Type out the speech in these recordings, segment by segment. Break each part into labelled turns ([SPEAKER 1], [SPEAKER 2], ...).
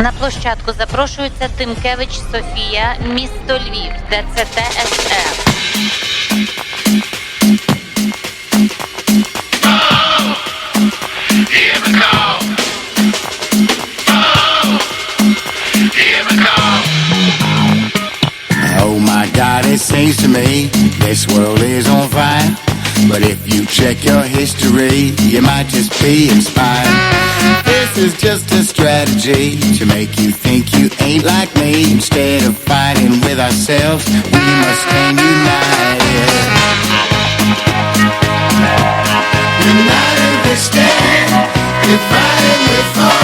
[SPEAKER 1] На площадку запрошується Тимкевич Софія, місто Львів, ДЦТ СР.
[SPEAKER 2] Oh my God, it seems to me this world is on fire. But if you check your history, you might just be inspired. Is just a strategy to make you think you ain't like me. Instead of fighting with ourselves, we must stand united. United we stand, divided we fall.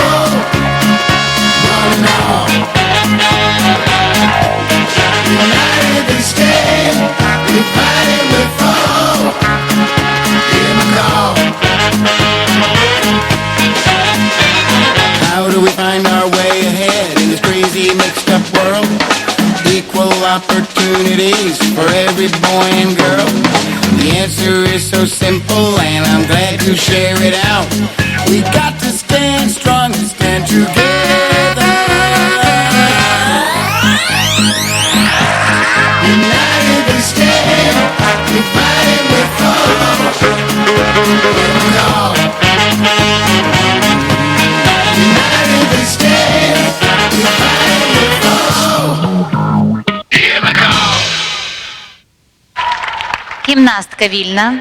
[SPEAKER 2] Our way ahead in this crazy mixed up world? Equal opportunities for every boy and girl. The answer is so simple and I'm glad to share it out. We got
[SPEAKER 1] Гімнастка вільна.